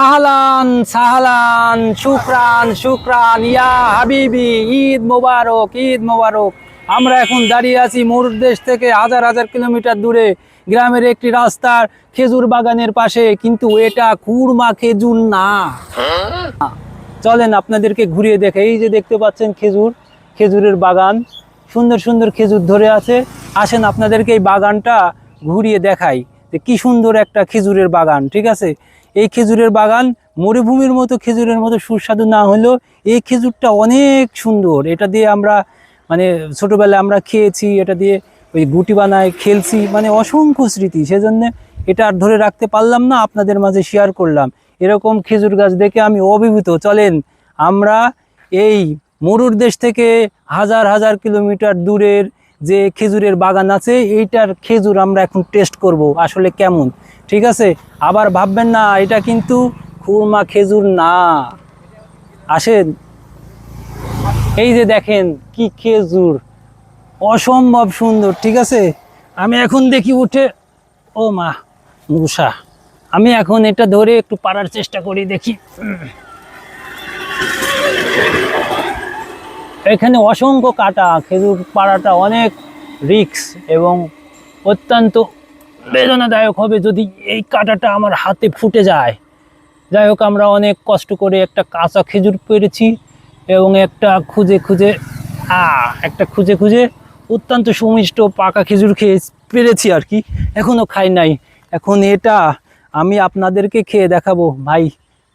আহলান সাহলান, শুক্রান শুক্রান, ইয়া হাবিবি, ঈদ মোবারক ঈদ মোবারক। আমরা এখন দাঁড়িয়ে আছি মরুর দেশ থেকে হাজার হাজার কিলোমিটার দূরে, গ্রামের একটি রাস্তার খেজুর বাগানের পাশে, কিন্তু এটা কুরমা খেজুর না। চলেন আপনাদেরকে ঘুরিয়ে দেখে, এই যে দেখতে পাচ্ছেন খেজুর, খেজুরের বাগান, সুন্দর সুন্দর খেজুর ধরে আছে। আসেন আপনাদেরকে এই বাগানটা ঘুরিয়ে দেখাই যে কি সুন্দর একটা খেজুরের বাগান, ঠিক আছে? এই খেজুরের বাগান মরুভূমির মতো খেজুরের মতো সুস্বাদু না হলেও এই খেজুরটা অনেক সুন্দর। এটা দিয়ে আমরা মানে ছোটোবেলায় আমরা খেয়েছি, এটা দিয়ে ওই গুটি বানায় খেলছি মানে অসংখ্য স্মৃতি। সেজন্য এটা আর ধরে রাখতে পারলাম না, আপনাদের মাঝে শেয়ার করলাম। এরকম খেজুর গাছ দেখে আমি অভিভূত। চলেন, আমরা এই মরুর দেশ থেকে হাজার হাজার কিলোমিটার দূরের যে খেজুরের বাগান আছে, এইটার খেজুর আমরা এখন টেস্ট করব, আসলে কেমন? ঠিক আছে? আবার ভাববেন না, এটা কিন্তু খুরমা খেজুর না। আসেন। এই যে দেখেন, কি খেজুর। অসম্ভব সুন্দর, ঠিক আছে? আমি এখন দেখি উঠে, ও মা মুসা আমি এখন এটা ধরে একটু পারার চেষ্টা করি, দেখি। এখানে অসংখ্য কাটা, খেজুর পাড়াটা অনেক রিক্স এবং অত্যন্ত বেদনাদায়ক হবে যদি এই কাঁটাটা আমার হাতে ফুটে যায়। যাই হোক, আমরা অনেক কষ্ট করে একটা কাঁচা খেজুর পেরেছি এবং একটা খুঁজে খুঁজে, আ, একটা খুঁজে খুঁজে অত্যন্ত সুমিষ্ট পাকা খেজুর খেয়ে পেরেছি আর কি। এখনও খাই নাই। এখন এটা আমি আপনাদেরকে খেয়ে দেখাবো। ভাই,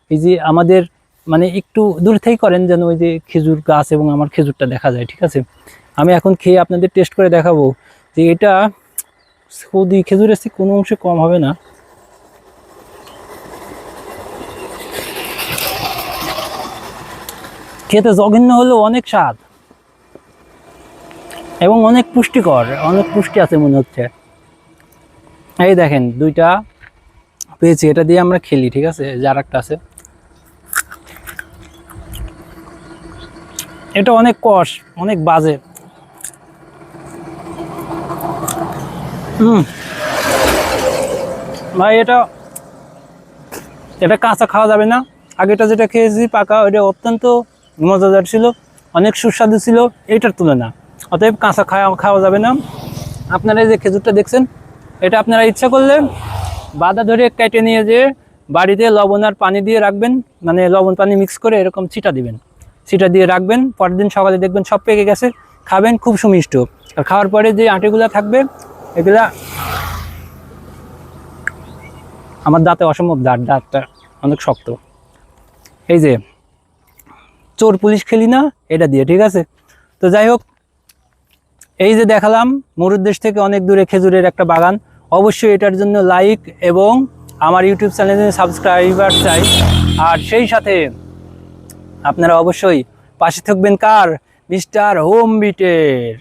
এই যে আমাদের মানে একটু দূর থেকেই করেন যেন ওই যে খেজুর গাছ এবং আমার খেজুরটা দেখা যায়, ঠিক আছে? আমি এখন খেয়ে আপনাদের টেস্ট করে দেখাবো যে এটা সৌদি খেজুরের চেয়ে কোনো অংশে কম হবে না। খেতে জঘন্য হলেও অনেক স্বাদ এবং অনেক পুষ্টিকর, অনেক পুষ্টি আছে মনে হচ্ছে। এই দেখেন, দুইটা পেয়েছি, এটা দিয়ে আমরা খেলি, ঠিক আছে? যার একটা আছে। এটা অনেক কষ, অনেক বাজে। হুম ভাই, এটা এটা কাঁচা খাওয়া যাবে না। আগেটা যেটা খেয়েছি পাকা ওটা অত্যন্ত মজাদার ছিল, অনেক সুস্বাদু ছিল, এইটার তুলনা। অতএব কাঁচা খাওয়া খাওয়া যাবে না। আপনারা এই যে খেজুরটা দেখছেন, এটা আপনারা ইচ্ছা করলে বাদা ধরে কেটে নিয়ে যে বাড়িতে লবণ আর পানি দিয়ে রাখবেন মানে লবণ পানি মিক্স করে এরকম ছিটা দিবেন। ছিটা দিয়ে রাখবেন, পরের দিন সকালে দেখবেন সব পেকে গেছে, খাবেন, খুব সুমিষ্ট। আর খাওয়ার পরে যে আটিগুলো থাকবে, এগুলা আমার দাঁতে অসম্ভব দাঁত, দাঁতটা অনেক শক্ত। এই যে, চোর পুলিশ খেলি না, এটা দিয়ে, ঠিক আছে? তো যাই হোক, এই যে দেখালাম, মরুর দেশ থেকে অনেক দূরে খেজুরের একটা বাগান। অবশ্যই এটার জন্য লাইক এবং আমার ইউটিউব চ্যানেলে সাবস্ক্রাইবার চাই। আর সেই সাথে আপনারা অবশ্যই পাশে থাকবেন কার? মিস্টার হোম বিটের।